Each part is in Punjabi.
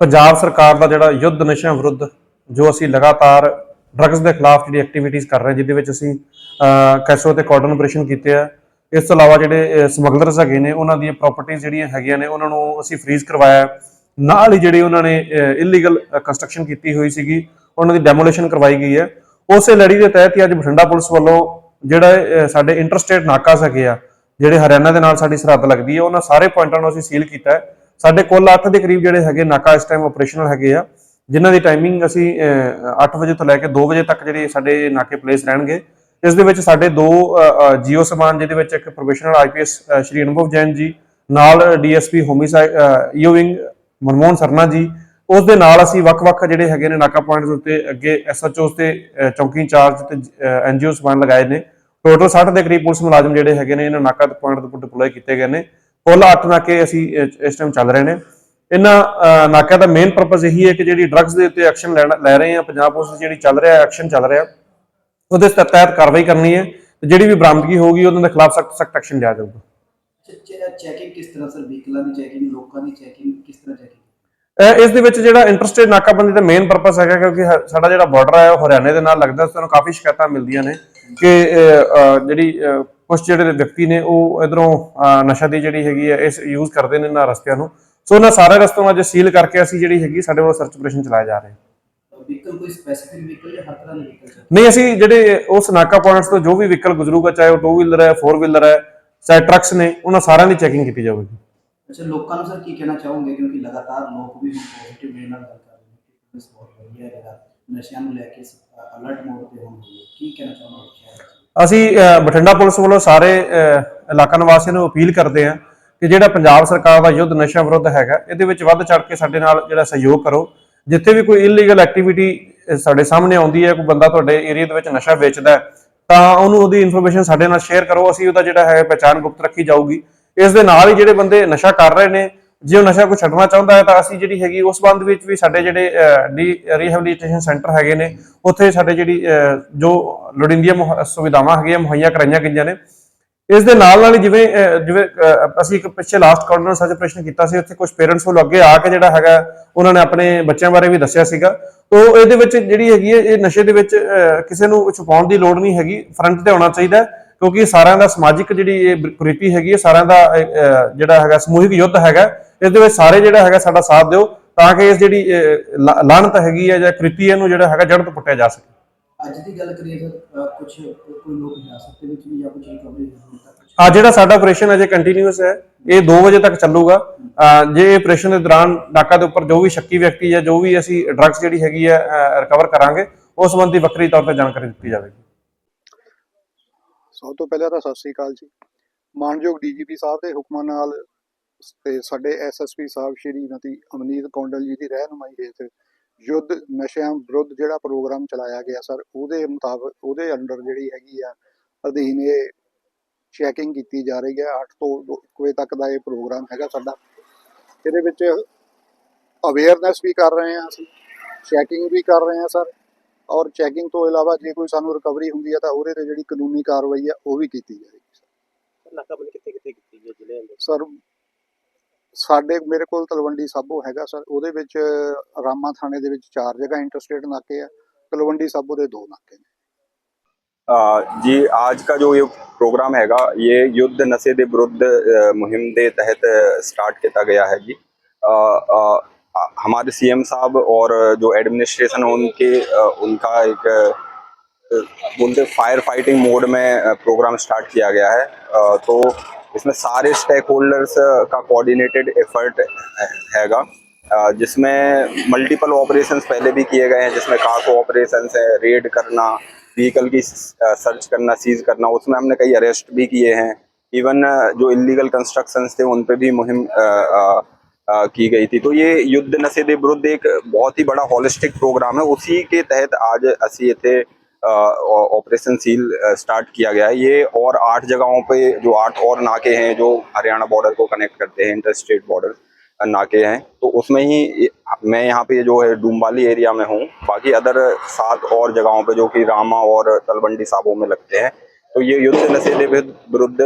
ਪੰਜਾਬ ਸਰਕਾਰ ਦਾ ਜਿਹੜਾ ਯੁੱਧ ਨਸ਼ਿਆਂ ਵਿਰੁੱਧ, ਜੋ ਅਸੀਂ ਲਗਾਤਾਰ ਡਰੱਗਸ ਦੇ ਖਿਲਾਫ ਜਿਹੜੀ ਐਕਟੀਵਿਟੀਜ਼ ਕਰ ਰਹੇ ਹਾਂ ਜਿਹਦੇ ਵਿੱਚ ਅਸੀਂ ਕੈਸੋ ਤੇ ਕਾਰਡਨ ਆਪਰੇਸ਼ਨ ਕੀਤੇ ਆ, ਇਸ ਤੋਂ ਇਲਾਵਾ ਜਿਹੜੇ ਸਮਗਲਰਸ ਹੈਗੇ ਨੇ, ਉਹਨਾਂ ਦੀਆਂ ਪ੍ਰਾਪਰਟੀਆਂ ਜਿਹੜੀਆਂ ਹੈਗੀਆਂ ਨੇ, ਉਹਨਾਂ ਨੂੰ ਅਸੀਂ ਫ੍ਰੀਜ਼ ਕਰਵਾਇਆ। ਨਾਲ ਹੀ ਜਿਹੜੇ ਉਹਨਾਂ ਨੇ ਇਲੀਗਲ ਕੰਸਟਰਕਸ਼ਨ ਕੀਤੀ ਹੋਈ ਸੀਗੀ, ਉਹਨਾਂ ਦੀ ਡੈਮੋਲੀਸ਼ਨ ਕਰਵਾਈ ਗਈ ਹੈ। ਉਸੇ ਲੜੀ ਦੇ ਤਹਿਤ ਹੀ ਅੱਜ ਬਠਿੰਡਾ ਪੁਲਿਸ ਵੱਲੋਂ ਜਿਹੜਾ ਸਾਡੇ ਇੰਟਰਸਟੇਟ ਨਾਕਾਸ ਹੈਗੇ ਆ, ਜਿਹੜੇ ਹਰਿਆਣਾ ਦੇ ਨਾਲ ਸਾਡੀ ਸਰਹੱਦ ਲੱਗਦੀ ਹੈ, ਉਹਨਾਂ ਸਾਰੇ ਪੁਆਇੰਟਾਂ ਨੂੰ ਅਸੀਂ ਸੀਲ ਕੀਤਾ ਹੈ। ਸਾਡੇ ਕੁੱਲ 8 ਦੇ ਕਰੀਬ ਜਿਹੜੇ ਹੈਗੇ ਨਾਕਾ ਇਸ ਟਾਈਮ ਆਪਰੇਸ਼ਨਲ ਹੈਗੇ ਆ ਜਿਨ੍ਹਾਂ ਦੀ ਟਾਈਮਿੰਗ ਅਸੀਂ 8 ਵਜੇ ਤੋਂ ਲੈ ਕੇ 2 ਵਜੇ ਤੱਕ ਜਿਹੜੇ ਸਾਡੇ ਨਾਕੇ ਪਲੇਸ ਰਹਿਣਗੇ। ਇਸ ਦੇ ਵਿੱਚ ਸਾਡੇ ਦੋ ਜੀਓ ਸਮਾਨ ਜਿਹਦੇ ਵਿੱਚ ਇੱਕ ਪ੍ਰੋਫੈਸ਼ਨਲ ਆਈਪੀਐਸ ਸ਼੍ਰੀ ਅਨੁਭਵ ਜੈਨ ਜੀ ਨਾਲ DSP homicide EO wing Manmohan Sarna ji ਉਸ ਦੇ ਨਾਲ ਅਸੀਂ ਵੱਖ-ਵੱਖ ਜਿਹੜੇ ਹੈਗੇ ਨੇ ਨਾਕਾ ਪੁਆਇੰਟਸ ਉੱਤੇ ਅੱਗੇ ਐਸਐਚਓਸ ਤੇ ਅਹ, ਚੌਕੀ ਇੰਚਾਰਜ ਤੇ ਐਨਜੀਓ ਸਮਾਨ ਲਗਾਏ ਨੇ। ਟੋਟਲ 60 ਦੇ ਕਰੀਬ ਪੁਲਿਸ ਮੁਲਾਜ਼ਮ ਜਿਹੜੇ ਹੈਗੇ ਨੇ ਇਹਨਾਂ ਨਾਕਾ ਪੁਆਇੰਟ ਦੇ ਉੱਪਰ ਡਿਪਲੋਏ ਕੀਤੇ ਗਏ ਨੇ। ਕੁੱਲ 8 ਨਾਕੇ ਅਸੀਂ ਇਸ ਟਾਈਮ ਚੱਲ ਰਹੇ ਨੇ। ਇਹਨਾਂ ਨਾਕਿਆਂ ਦਾ ਮੇਨ ਪਰਪਸ ਇਹੀ ਹੈ ਕਿ ਜਿਹੜੀ ਡਰੱਗਸ ਦੇ ਉੱਤੇ ਐਕਸ਼ਨ ਲੈ ਰਹੇ ਆ ਪੰਜਾਬ ਪੁਲਿਸ ਦੀ ਜਿਹੜੀ ਚੱਲ ਰਿਹਾ ਐਕਸ਼ਨ ਚੱਲ ਰਿਹਾ ਉਹਦੇ ਤ- ਤਹਿਤ ਕਾਰਵਾਈ ਕਰਨੀ ਹੈ ਤੇ ਜਿਹੜੀ ਵੀ ਬਰਾਮਦਗੀ ਹੋਊਗੀ ਉਹਨਾਂ ਦੇ ਖਿਲਾਫ ਸਖਤ ਸਖਤ ਐਕਸ਼ਨ ਲਿਆ ਜਾਊਗਾ। ਚੈਕਿੰਗ ਕਿਸ ਤਰ੍ਹਾਂ ਸਰ ਵਹੀਕਲਾਂ ਦੀ ਚੈਕਿੰਗ ਲੋਕਾਂ ਦੀ ਚੈਕਿੰਗ ਕਿਸ ਤਰ੍ਹਾਂ ਚੈਕਿੰਗ ਅਹ ਇਸ ਦੇ ਵਿੱਚ ਜਿਹੜਾ ਇੰਟਰਸਟੇਟ ਨਾਕਾਬੰਦੀ ਦਾ ਮੇਨ ਪਰਪਸ ਹੈਗਾ ਕਿਉਂਕਿ ਸਾਡਾ ਜਿਹੜਾ ਬਾਰਡਰ ਹੈ ਉਹ ਹਰਿਆਣੇ ਦੇ ਨਾਲ ਲੱਗਦਾ ਸਾਨੂੰ ਕਾਫੀ ਸ਼ਿਕਾਇਤਾਂ ਮਿਲਦੀਆਂ ਨੇ ਕਿ ਜਿਹੜੀ ਕੁਝ ਜਿਹੜੇ ਵਿਅਕਤੀ ਨੇ ਉਹ ਇਧਰੋਂ ਨਸ਼ਾ ਦੀ ਜਿਹੜੀ ਹੈਗੀ ਹੈ ਇਸ ਯੂਜ਼ ਕਰਦੇ ਨੇ ਇਹਨਾਂ ਰਸਤਿਆਂ ਨੂੰ। ਸੋ ਉਹਨਾਂ ਸਾਰੇ ਰਸਤਿਆਂ ਨੂੰ ਅੱਜ ਸੀਲ ਕਰਕੇ ਅਸੀਂ ਜਿਹੜੀ ਹੈਗੀ ਸਾਡੇ ਵੱਲੋਂ ਸਰਚ ਆਪਰੇਸ਼ਨ ਚਲਾਏ ਜਾ ਰਹੇ। ਹਾਂ ਵਹੀਕਲ ਕੋਈ ਸਪੈਸੀਫਿਕ ਵਹੀਕਲ ਜਾਂ ਹਰ ਤਰ੍ਹਾਂ ਦੇ ਵਹੀਕਲ ਨਹੀਂ ਅਸੀਂ ਜਿਹੜੇ ਉਸ ਨਾਕਾ ਪੁਆਇੰਟਸ ਤੋਂ ਜੋ ਵੀ ਵਹੀਕਲ ਗੁਜ਼ਰੂਗਾ ਚਾਹੇ ਉਹ 2 ਵੀਲਰ ਹੈ 4 ਵੀਲਰ ਹੈ ਚਾਹੇ ਟਰੱਕਸ ਨੇ ਉਹਨਾਂ ਸਾਰਿਆਂ ਦੀ ਚੈਕਿੰਗ ਕੀਤੀ ਜਾਵੇਗੀ ਅੱਛਾ ਲੋਕਾਂ ਨੂੰ ਸਰ ਕੀ ਕਹਿਣਾ ਚਾਹੋਗੇ? ਕਿਉਂਕਿ ਲਗਾਤਾਰ ਲੋਕ ਵੀ ਪੋਜ਼ਿਟਿਵ ਵੇ ਨਾਲ ਗੱਲ ਕਰ ਰਹੇ ਨੇ ਕਿ ਪੁਲਿਸ ਬਹੁਤ ਵਧੀਆ ਹੈ ਜਿਹੜਾ ਨਸ਼ਿਆਂ ਨੂੰ ਲੈ ਕੇ ਅਲਰਟ ਮੋਡ ਤੇ ਹੋਣ ਕੀ ਕਹਿਣਾ ਚਾਹੋਗੇ? ਅਸੀਂ ਬਠਿੰਡਾ ਪੁਲਿਸ ਵੱਲੋਂ ਸਾਰੇ ਇਲਾਕਾ ਨਿਵਾਸੀਆਂ ਨੂੰ ਅਪੀਲ ਕਰਦੇ ਹਾਂ ਕਿ ਜਿਹੜਾ ਪੰਜਾਬ ਸਰਕਾਰ ਦਾ ਯੁੱਧ ਨਸ਼ਾ ਵਿਰੁੱਧ ਹੈਗਾ ਇਹਦੇ ਵਿੱਚ ਵੱਧ ਚੜ ਕੇ ਸਾਡੇ ਨਾਲ ਜਿਹੜਾ ਸਹਿਯੋਗ ਕਰੋ। ਜਿੱਥੇ ਵੀ ਕੋਈ ਇਲੀਗਲ ਐਕਟੀਵਿਟੀ ਸਾਡੇ ਸਾਹਮਣੇ ਆਉਂਦੀ ਹੈ ਕੋਈ ਬੰਦਾ ਤੁਹਾਡੇ ਏਰੀਆ ਦੇ ਵਿੱਚ ਨਸ਼ਾ ਵੇਚਦਾ ਹੈ, ਤਾਂ ਉਹਨੂੰ ਉਹਦੀ ਇਨਫੋਰਮੇਸ਼ਨ ਸਾਡੇ ਨਾਲ ਸ਼ੇਅਰ ਕਰੋ। ਅਸੀਂ ਉਹਦਾ ਜਿਹੜਾ ਹੈ ਪਹਿਚਾਣ ਗੁਪਤ ਰੱਖੀ ਜਾਊਗੀ। ਇਸ ਦੇ ਨਾਲ ਹੀ ਜਿਹੜੇ ਬੰਦੇ ਨਸ਼ਾ ਕਰ ਰਹੇ ਨੇ ਜੇ ਉਹ ਨਸ਼ਾ ਕੋਈ ਛੱਡਣਾ ਚਾਹੁੰਦਾ ਹੈ ਤਾਂ ਅਸੀਂ ਜਿਹੜੀ ਹੈਗੀ ਉਸ ਬੰਦ ਵਿੱਚ ਵੀ ਸਾਡੇ ਜਿਹੜੇ ਰੀਹੈਬਿਲਿਟੇਸ਼ਨ ਸੈਂਟਰ ਹੈਗੇ ਨੇ ਉੱਥੇ ਸਾਡੇ ਜਿਹੜੀ ਜੋ ਲੋੜੀਂਦੀਆਂ ਸੁਵਿਧਾਵਾਂ ਹੈਗੀਆਂ ਮੁਹੱਈਆ ਕਰਾਈਆਂ ਗਈਆਂ ਨੇ। ਇਸ ਦੇ ਨਾਲ ਨਾਲ ਹੀ ਜਿਵੇਂ ਜਿਵੇਂ ਅਹ, ਅਸੀਂ ਇੱਕ ਪਿੱਛੇ ਲਾਸਟ ਕਾਰਨਰ ਸਰਚ ਆਪਰੇਸ਼ਨ ਕੀਤਾ ਸੀ ਉੱਥੇ ਕੁਝ ਪੇਰੈਂਟਸ ਵੱਲੋਂ ਅੱਗੇ ਆ ਕੇ ਜਿਹੜਾ ਹੈਗਾ ਉਹਨਾਂ ਨੇ ਆਪਣੇ ਬੱਚਿਆਂ ਬਾਰੇ ਵੀ ਦੱਸਿਆ ਸੀਗਾ। ਤੋ ਇਹਦੇ ਵਿੱਚ ਜਿਹੜੀ ਹੈਗੀ ਹੈ ਇਹ ਨਸ਼ੇ ਦੇ ਵਿੱਚ ਅਹ, ਕਿਸੇ ਨੂੰ ਛੁਪਾਉਣ ਦੀ ਲੋੜ ਨਹੀਂ ਹੈਗੀ ਫਰੰਟ ਤੇ ਆਉਣਾ ਚਾਹੀਦਾ ਕਿਉਂਕਿ ਸਾਰਿਆਂ ਦਾ ਸਮਾਜਿਕ ਜਿਹੜੀ ਇਹ ਕੁਰੀਤੀ ਹੈਗੀ ਹੈ ਸਾਰਿਆਂ ਦਾ ਜਿਹੜਾ ਹੈਗਾ ਸਮੂਹਿਕ ਯੁੱਧ ਹੈਗਾ ਇਸ ਦੇ ਵਿੱਚ ਸਾਰੇ ਜਿਹੜਾ ਹੈਗਾ ਸਾਡਾ ਸਾਥ ਦਿਓ ਤਾਂ ਕਿ ਇਸ ਜਿਹੜੀ ਲਾਹਨਤ ਹੈਗੀ ਹੈ ਜਾਂ ਕ੍ਰਿਤੀ ਇਹਨੂੰ ਜਿਹੜਾ ਹੈਗਾ ਜੜ ਤੋਂ ਪੁੱਟਿਆ ਜਾ ਸਕੇ। ਅੱਜ ਦੀ ਗੱਲ ਕਰੀਏ ਸਰ ਕੁਝ ਕੋਈ ਲੋਕ ਹਿਰਾਸਤ ਦੇ ਵਿੱਚ ਵੀ ਜਾਂ ਕੁਝ ਰਿਕਵਰੀ ਹੋਣ ਤੱਕ ਆ ਜਿਹੜਾ ਸਾਡਾ ਆਪਰੇਸ਼ਨ ਅਜੇ ਕੰਟੀਨਿਊਸ ਹੈ ਇਹ 2 ਵਜੇ ਤੱਕ ਚੱਲੂਗਾ। ਜੇ ਆਪਰੇਸ਼ਨ ਦੇ ਦੌਰਾਨ ਨਾਕਾ ਦੇ ਉੱਪਰ ਜੋ ਵੀ ਸ਼ੱਕੀ ਵਿਅਕਤੀ ਹੈ ਜੋ ਵੀ ਅਸੀਂ ਡਰੱਗਸ ਜਿਹੜੀ ਹੈਗੀ ਹੈ ਰਿਕਵਰ ਕਰਾਂਗੇ ਉਸ ਸੰਬੰਧੀ ਵੱਖਰੀ ਤੌਰ ਤੇ ਜਾਣਕਾਰੀ ਦਿੱਤੀ ਜਾਵੇਗੀ। ਸਭ ਤੋਂ ਪਹਿਲਾਂ ਤਾਂ ਸਤਿ ਸ੍ਰੀ ਅਕਾਲ ਜੀ। ਮਾਨਯੋਗ ਡੀਜੀਪੀ ਸਾਹਿਬ ਦੇ ਹੁਕਮਾਂ ਨਾਲ ਤੇ ਸਾਡੇ ਐਸਐਸਪੀ ਸਾਹਿਬ ਸ਼੍ਰੀਮਤੀ ਅਮਨੀਤ ਕੌਂਡਲ ਜੀ ਦੀ ਰਹਿਨੁਮਾਈ ਹੇਠ ਯੁੱਧ ਨਸ਼ਿਆਂ ਵਿਰੁੱਧ ਜਿਹੜਾ ਪ੍ਰੋਗਰਾਮ ਚਲਾਇਆ ਗਿਆ ਸਰ, ਉਹਦੇ ਮੁਤਾਬਕ, ਉਹਦੇ ਅੰਡਰ ਜਿਹੜੀ ਹੈਗੀ ਆ, ਅਧੀਨ ਇਹ ਚੈਕਿੰਗ ਕੀਤੀ ਜਾ ਰਹੀ ਹੈ। 8 ਤੋਂ 1 ਵਜੇ ਤੱਕ ਦਾ ਇਹ ਪ੍ਰੋਗਰਾਮ ਹੈਗਾ ਸਾਡਾ। ਇਹਦੇ ਵਿੱਚ ਅਵੇਅਰਨੈਸ ਵੀ ਕਰ ਰਹੇ ਹਾਂ ਅਸੀਂ। ਚੈਕਿੰਗ ਵੀ ਕਰ ਰਹੇ ਹਾਂ ਸਰ। ਔਰ ਚੈਕਿੰਗ ਤੋਂ ਇਲਾਵਾ ਜੇ ਕੋਈ ਸਾਨੂੰ ਰਿਕਵਰੀ ਹੁੰਦੀ ਹੈ ਤਾਂ ਉਹਦੇ ਤੇ ਜਿਹੜੀ ਕਾਨੂੰਨੀ ਕਾਰਵਾਈ ਹੈ ਉਹ ਵੀ ਕੀਤੀ ਜਾਏਗੀ ਨਾਕਾਬੰਦੀ ਸਰ ਸਾਡੇ ਮੇਰੇ ਕੋਲ ਤਲਵੰਡੀ ਸਾਬੋ ਹੈਗਾ ਸਰ। ਉਹਦੇ ਵਿੱਚ ਰਾਮਾ ਥਾਣੇ ਦੇ ਵਿੱਚ ਚਾਰ ਜਗ੍ਹਾ ਇੰਟਰਸਟੇਟ ਨਾਕੇ ਆ। ਤਲਵੰਡੀ ਸਾਬੋ ਦੇ ਦੋ ਨਾਕੇ ਨੇ। जी आज का जो ये प्रोग्राम हैगा ये युद्ध नशे के विरुद्ध मुहिम के तहत स्टार्ट किया गया है जी आ, आ, हमारे सीएम साहब और जो एडमिनिस्ट्रेशन है उनके उनका एक अ, बोलते फायर फाइटिंग मोड में प्रोग्राम स्टार्ट किया गया है तो इसमें सारे स्टेक होल्डर्स का कोऑर्डिनेटेड एफर्ट हैगा जिसमें मल्टीपल ऑपरेशंस पहले भी किए गए हैं जिसमें काको ऑपरेशंस है रेड करना व्हीकल की सर्च करना सीज करना उसमें हमने कई अरेस्ट भी किए हैं इवन जो इलीगल कंस्ट्रक्शंस थे उन पे भी मुहिम अ, अ, अ, की गई थी। तो ये युद्ध नशे के विरुद्ध एक बहुत ही बड़ा हॉलिस्टिक प्रोग्राम है। उसी के तहत आज असी थे ऑपरेशन सील स्टार्ट किया गया है। ये और आठ जगहों पे जो आठ और नाके हैं, जो हरियाणा बॉर्डर को कनेक्ट करते हैं इंटर स्टेट बॉर्डर नाके हैं। तो उसमें ही मैं यहाँ पे जो है डूम्बाली एरिया में हूँ। बाकी अदर सात और जगहों पे जो कि रामा और तलबंडी साबों में लगते हैं। तो ये युद्ध नशे के विरुद्ध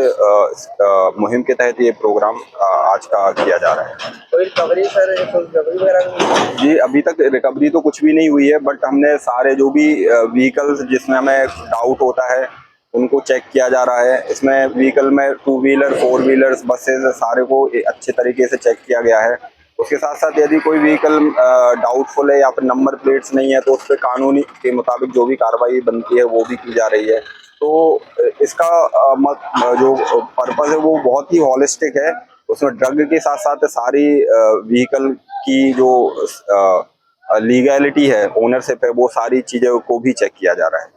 मुहिम के तहत ये प्रोग्राम आज का किया जा रहा है। कोई रिकवरी सर रिकवरी? जी अभी तक रिकवरी तो कुछ भी नहीं हुई है बट हमने सारे जो भी व्हीकल्स जिसमें हमें डाउट होता है उनको चेक किया जा रहा है। इसमें व्हीकल में two wheeler four wheelers buses सारे को अच्छे तरीके से चेक किया गया है। उसके साथ साथ यदि कोई व्हीकल डाउटफुल है या फिर नंबर प्लेट्स नहीं है तो उस पर कानूनी के मुताबिक जो भी कार्रवाई बनती है वो भी की जा रही है। तो इसका जो पर्पज़ है वो बहुत ही हॉलिस्टिक है। उसमें ड्रग के साथ साथ सारी व्हीकल की जो लीगैलिटी है ओनरशिप है, वो सारी चीज़ों को भी चेक किया जा रहा है।